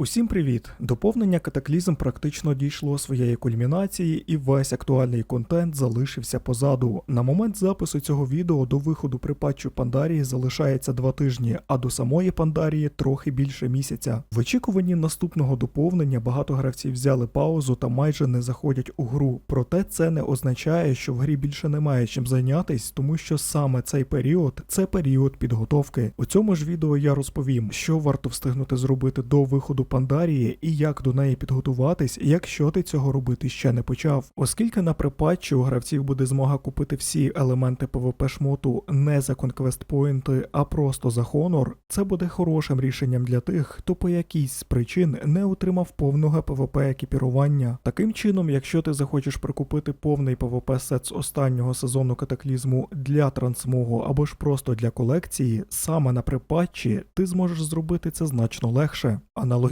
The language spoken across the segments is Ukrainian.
Усім привіт! Доповнення катаклізм практично дійшло своєї кульмінації, і весь актуальний контент залишився позаду. На момент запису цього відео до виходу при патчу Пандарії залишається два тижні, а до самої Пандарії трохи більше місяця. В очікуванні наступного доповнення багато гравців взяли паузу та майже не заходять у гру. Проте це не означає, що в грі більше немає чим зайнятись, тому що саме цей період це період підготовки. У цьому ж відео я розповім, що варто встигнути зробити до виходу Пандарії і як до неї підготуватись, якщо ти цього робити ще не почав. Оскільки на припатчі у гравців буде змога купити всі елементи PvP шмоту не за конквест поінти, а просто за хонор, це буде хорошим рішенням для тих, хто по якійсь з причин не отримав повного PvP екіпірування. Таким чином, якщо ти захочеш прикупити повний PvP сет з останнього сезону катаклізму для трансмогу або ж просто для колекції, саме на припатчі ти зможеш зробити це значно легше.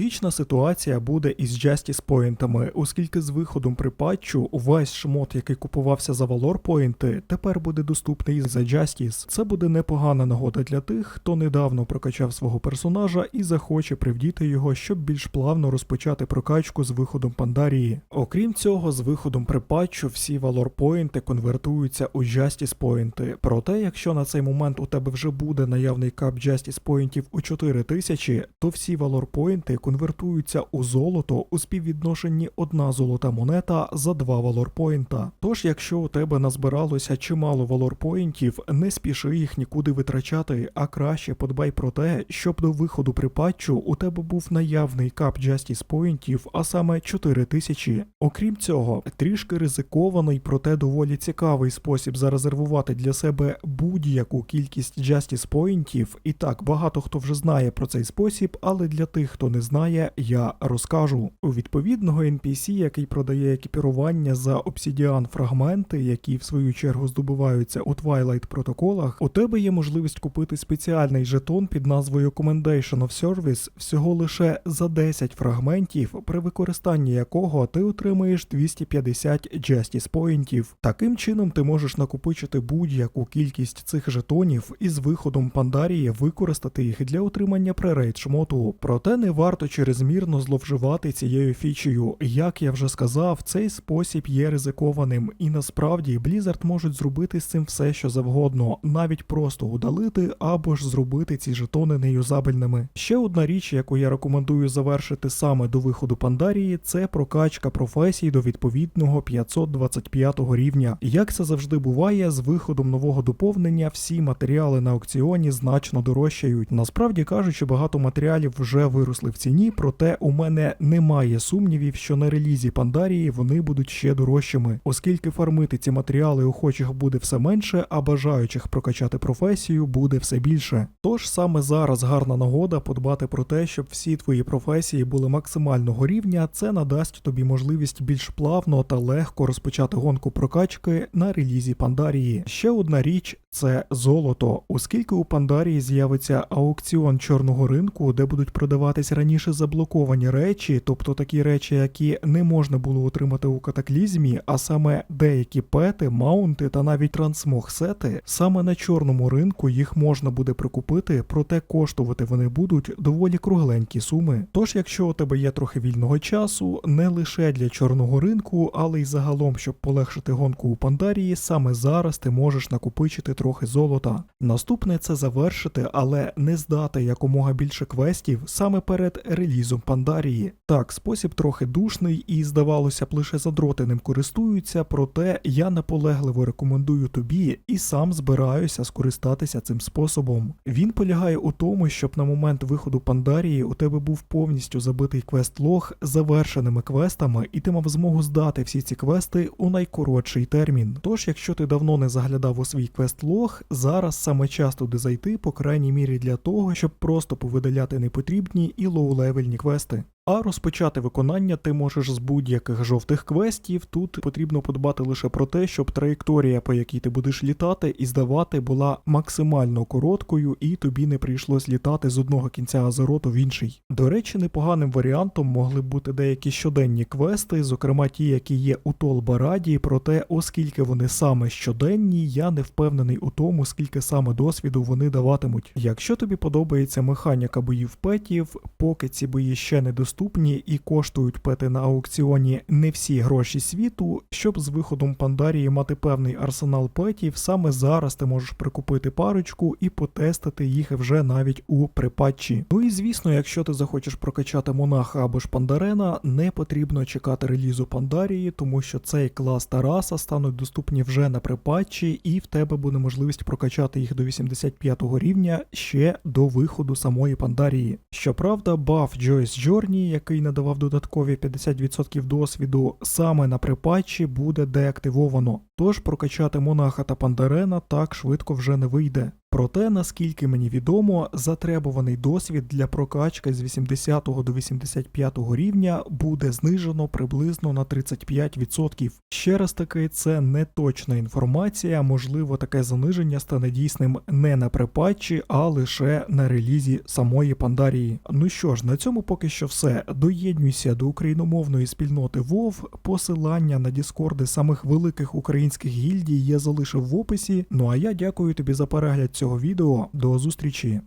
Аналогічна ситуація буде із Justice поінтами, оскільки з виходом при патчу увесь шмот, який купувався за Valor поінти, тепер буде доступний за Justice. Це буде непогана нагода для тих, хто недавно прокачав свого персонажа і захоче привдіти його, щоб більш плавно розпочати прокачку з виходом Пандарії. Окрім цього, з виходом при патчу всі Valor поінти конвертуються у Justice поінти. Проте, якщо на цей момент у тебе вже буде наявний кап Justice поінтів у 4000, то всі Valor поінти конвертуються у золото у співвідношенні одна золота монета за два поінта. Тож, якщо у тебе назбиралося чимало Valor поінтів, не спіши їх нікуди витрачати, а краще подбай про те, щоб до виходу при патчу у тебе був наявний кап Justice поінтів, а саме 4000. Окрім цього, трішки ризикований, проте доволі цікавий спосіб зарезервувати для себе будь-яку кількість Justice поінтів. І так, багато хто вже знає про цей спосіб, але для тих, хто не знає, я розкажу. У відповідного NPC, який продає екіпірування за обсідіан фрагменти, які в свою чергу здобуваються у Twilight протоколах, у тебе є можливість купити спеціальний жетон під назвою Commendation of Service всього лише за 10 фрагментів, при використанні якого ти отримаєш 250 Justice поінтів. Таким чином ти можеш накопичити будь-яку кількість цих жетонів і з виходом Пандарії використати їх для отримання пререйд шмоту. Проте не варто чрезмірно зловживати цією фічею. Як я вже сказав, цей спосіб є ризикованим, і насправді Blizzard можуть зробити з цим все, що завгодно, навіть просто удалити або ж зробити ці жетони неюзабельними. Ще одна річ, яку я рекомендую завершити саме до виходу Пандарії, це прокачка професій до відповідного 525 рівня. Як це завжди буває, з виходом нового доповнення всі матеріали на аукціоні значно дорожчають. Насправді кажучи, багато матеріалів вже виросли в ціні, проте у мене немає сумнівів, що на релізі Пандарії вони будуть ще дорожчими, оскільки фармити ці матеріали охочих буде все менше, а бажаючих прокачати професію буде все більше. Тож саме зараз гарна нагода подбати про те, щоб всі твої професії були максимального рівня. Це надасть тобі можливість більш плавно та легко розпочати гонку прокачки на релізі Пандарії. Ще одна річ це золото, оскільки у Пандарії з'явиться аукціон чорного ринку, де будуть продаватись раніше заблоковані речі, тобто такі речі, які не можна було отримати у катаклізмі, а саме деякі пети, маунти та навіть трансмог сети, саме на чорному ринку їх можна буде прикупити, проте коштувати вони будуть доволі кругленькі суми. Тож, якщо у тебе є трохи вільного часу, не лише для чорного ринку, але й загалом, щоб полегшити гонку у Пандарії, саме зараз ти можеш накопичити трохи золота. Наступне це завершити, але не здати якомога більше квестів саме перед релізом Пандарії. Так, спосіб трохи душний і, здавалося б, лише задроти ним користуються, проте я наполегливо рекомендую тобі і сам збираюся скористатися цим способом. Він полягає у тому, щоб на момент виходу Пандарії у тебе був повністю забитий квест-лог з завершеними квестами, і ти мав змогу здати всі ці квести у найкоротший термін. Тож, якщо ти давно не заглядав у свій квест-лог, зараз саме час туди зайти, по крайній мірі для того, щоб просто повидаляти непотрібні і лоу-левельні квести. А розпочати виконання ти можеш з будь-яких жовтих квестів. Тут потрібно подбати лише про те, щоб траєкторія, по якій ти будеш літати, і здавати була максимально короткою, і тобі не прийшлось літати з одного кінця Азероту в інший. До речі, непоганим варіантом могли б бути деякі щоденні квести, зокрема ті, які є у Толбараді, проте, оскільки вони саме щоденні, я не впевнений у тому, скільки саме досвіду вони даватимуть. Якщо тобі подобається механіка боїв петів, поки ці бої ще не доступні, доступні і коштують пети на аукціоні не всі гроші світу, щоб з виходом Пандарії мати певний арсенал петів, саме зараз ти можеш прикупити парочку і потестити їх вже навіть у припатчі. Ну і звісно, якщо ти захочеш прокачати монаха або ж пандарена, не потрібно чекати релізу Пандарії, тому що цей клас та раса стануть доступні вже на припатчі, і в тебе буде можливість прокачати їх до 85 рівня ще до виходу самої Пандарії. Щоправда, баф Joyce Journey, який надавав додаткові 50% досвіду, саме на припатчі буде деактивовано. Тож прокачати монаха та пандарена так швидко вже не вийде. Проте, наскільки мені відомо, затребуваний досвід для прокачки з 80 до 85 рівня буде знижено приблизно на 35%. Ще раз таки, це не точна інформація, можливо, таке заниження стане дійсним не на припатчі, а лише на релізі самої Пандарії. Ну що ж, на цьому поки що все. Доєднуйся до україномовної спільноти WoW, посилання на діскорди самих великих українських гільдій я залишив в описі. Ну а я дякую тобі за перегляд цього відео. До зустрічі!